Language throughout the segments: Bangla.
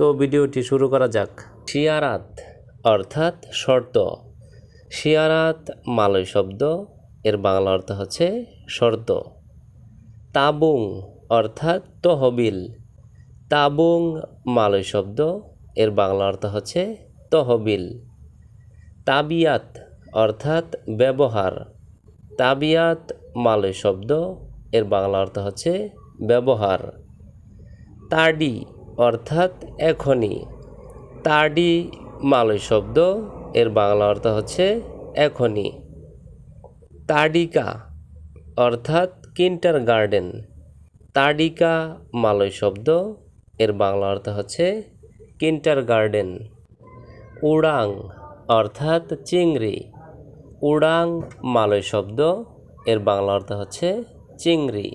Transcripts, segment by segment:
তো ভিডিওটি শুরু করা যাক। শিয়ারাত অর্থাৎ শর্ত। শিয়ারাত মালয় শব্দ, এর বাংলা অর্থ হচ্ছে শর্ত। তাবুং অর্থাৎ তহবিল। তাবুং মালয় শব্দ, এর বাংলা অর্থ হচ্ছে তহবিল। তাবিয়াত অর্থাৎ ব্যবহার। তাবিয়াত মালয় শব্দ, এর বাংলা অর্থ হচ্ছে ব্যবহার। তাডি অর্থাৎ এখনই। তাডি মালয় শব্দ, এর বাংলা অর্থ হচ্ছে এখনই। তাডিকা অর্থাৎ কিন্টার গার্ডেন। তাডিকা মালয় শব্দ, এর বাংলা অর্থ হচ্ছে কিন্টার গার্ডেন। উড়াং অর্থাৎ চিংড়ি। উড়াং মালয় শব্দ, এর বাংলা অর্থ হচ্ছে চিংড়ি।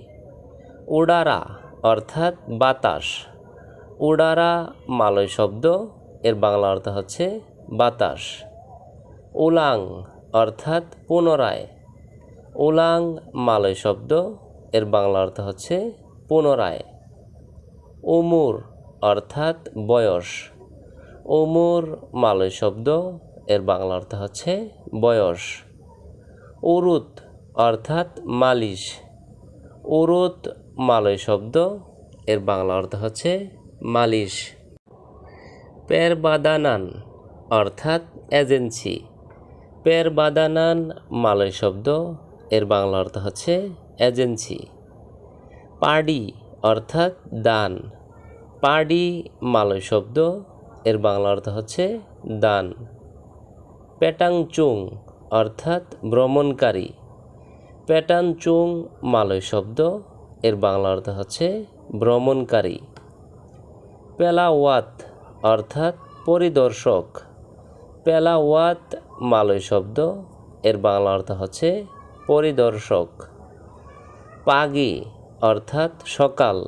উডারা অর্থাৎ বাতাস। উডারা মালয় শব্দ, এর বাংলা অর্থ হচ্ছে বাতাস। উলাং অর্থাৎ পুনরায়। উলাং মালয় শব্দ, এর বাংলা অর্থ হচ্ছে পুনরায়। উমুর অর্থাৎ বয়স। উমুর মালয় শব্দ, এর বাংলা অর্থ হচ্ছে বয়স। উরুত অর্থাৎ মালিশ। উরুত মালয় শব্দ, এর বাংলা অর্থ হচ্ছে মালিশ। পের বাদানান অর্থাৎ এজেন্সি। পের বাদানান মালয় শব্দ, এর বাংলা অর্থ হচ্ছে এজেন্সি। পাডি অর্থাৎ দান। পাডি মালয় শব্দ, এর বাংলা অর্থ হচ্ছে দান। পেটাংচুং অর্থাৎ ভ্রমণকারী। পেটানচুং মালয় শব্দ, এর বাংলা অর্থ হচ্ছে ভ্রমণকারী। পেলাওয়াত অর্থাৎ পরিদর্শক। পেলাওয়াত মালয় শব্দ, এর বাংলা অর্থ হচ্ছে পরিদর্শক। পাগি অর্থাৎ সকাল।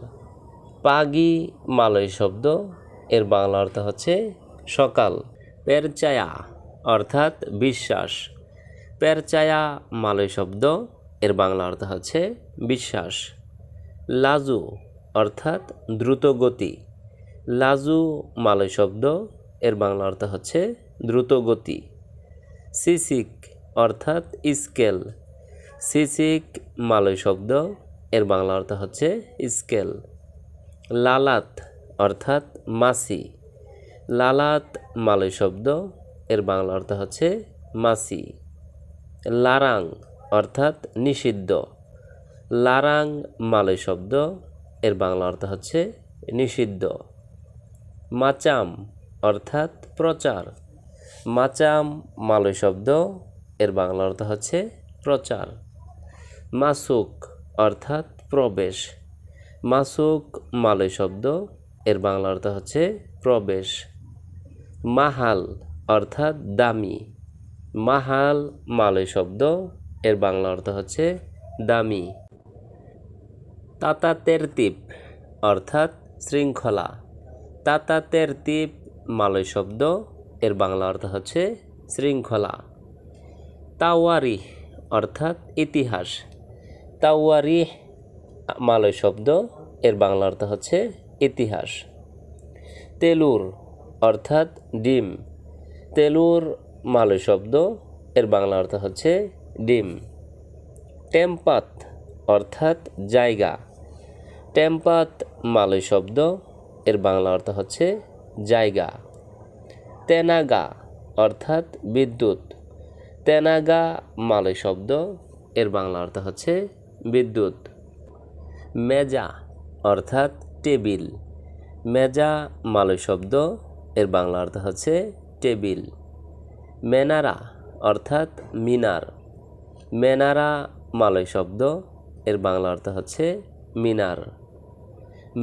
পাগি মালয় শব্দ, এর বাংলা অর্থ হচ্ছে সকাল। পেরচায়া অর্থাৎ বিশ্বাস। পেরচায়া মালয় শব্দ, এর বাংলা অর্থ হচ্ছে বিশ্বাস। লাজু অর্থাৎ দ্রুত গতি। লাজু মালয় শব্দ, এর বাংলা অর্থ হচ্ছে দ্রুত গতি সিসিক অর্থাৎ স্কেল। সিসিক মালয় শব্দ, এর বাংলা অর্থ হচ্ছে স্কেল। লালাত অর্থাৎ মাসি। লালাত মালয় শব্দ, এর বাংলা অর্থ হচ্ছে মাসি। লারাং অর্থাৎ নিষিদ্ধ। লারাং মালয় শব্দ, এর বাংলা অর্থ হচ্ছে নিষিদ্ধ। মাচাম অর্থাৎ প্রচার। মাচাম মালয় শব্দ, এর বাংলা অর্থ হচ্ছে প্রচার। মাসুক অর্থাৎ প্রবেশ। মাসুক মালয় শব্দ, এর বাংলা অর্থ হচ্ছে প্রবেশ। মাহাল অর্থাৎ দামি। মাহাল মালয় শব্দ, এর বাংলা অর্থ হচ্ছে দামি। তাতা তেরতিপ অর্থাৎ শৃঙ্খলা। তাতা তেরতিপ মালয় শব্দ, এর বাংলা অর্থ হচ্ছে শৃঙ্খলা। তাওয়ারি অর্থাৎ ইতিহাস। তাওয়ারি মালয় শব্দ, এর বাংলা অর্থ হচ্ছে ইতিহাস। তেলুর অর্থাৎ ডিম। তেলুর মালয় শব্দ, এর বাংলা অর্থ হচ্ছে ডিম। টেম্পাত অর্থাৎ জায়গা। টেম্পাত মালয় শব্দ এর বাংলা অর্থ হচ্ছে জায়গা। তেনাগা অর্থাৎ বিদ্যুৎ। তেনাগা মালয় শব্দ এর বাংলা অর্থ হচ্ছে বিদ্যুৎ। মেজা অর্থাৎ টেবিল। মেজা মালয় শব্দ এর বাংলা অর্থ হচ্ছে টেবিল। মেনারা অর্থাৎ মিনার। মেনারা মালয় শব্দ এর বাংলা অর্থ হচ্ছে মিনার।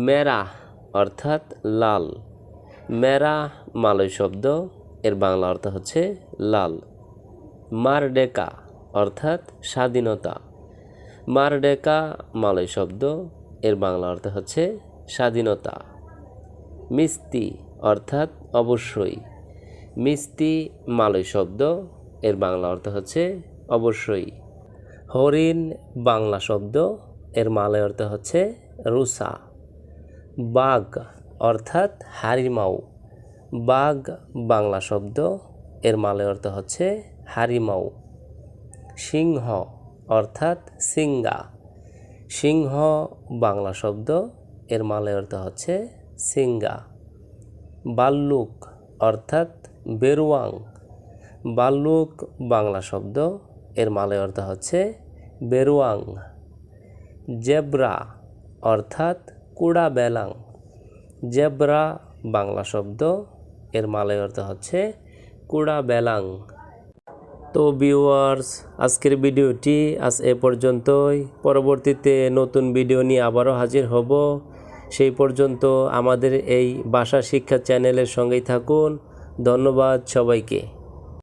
মেরা অর্থাৎ লাল। মেরা মালয় শব্দ, এর বাংলা অর্থ হচ্ছে লাল। মারডেকা অর্থাৎ স্বাধীনতা। মারডেকা মালয় শব্দ, এর বাংলা অর্থ হচ্ছে স্বাধীনতা। মিস্তি অর্থাৎ অবশ্যই। মিস্তি মালয় শব্দ, এর বাংলা অর্থ হচ্ছে অবশ্যই। হরিণ বাংলা শব্দ, এর মালয় অর্থ হচ্ছে রুসা। বাঘ, অর্থাৎ হারিমাউ বাঘ, বাংলা শব্দ, এর মালয় অর্থ হচ্ছে হারিমাউ সিংহ, অর্থাৎ সিঙ্গা সিংহ, বাংলা শব্দ, এর মালয় অর্থ হচ্ছে সিঙ্গা বাল্লুক, অর্থাৎ বেরুয়াং। বাল্লুক, বাংলা শব্দ, এর মালয় অর্থ হচ্ছে বেরুয়াং। জেব্রা, অর্থাৎ কুড়া বেলাং। জেব্রা বাংলা শব্দ। এর মালয় অর্থ হচ্ছে কুড়া বেলাং। তো ভিউয়ার্স আজকের ভিডিওটি আজ এ পর্যন্তই। পরবর্তীতে নতুন ভিডিও নিয়ে আবারও হাজির হব। সেই পর্যন্ত আমাদের এই ভাষা শিক্ষা চ্যানেলের সঙ্গেই থাকুন। ধন্যবাদ সবাইকে।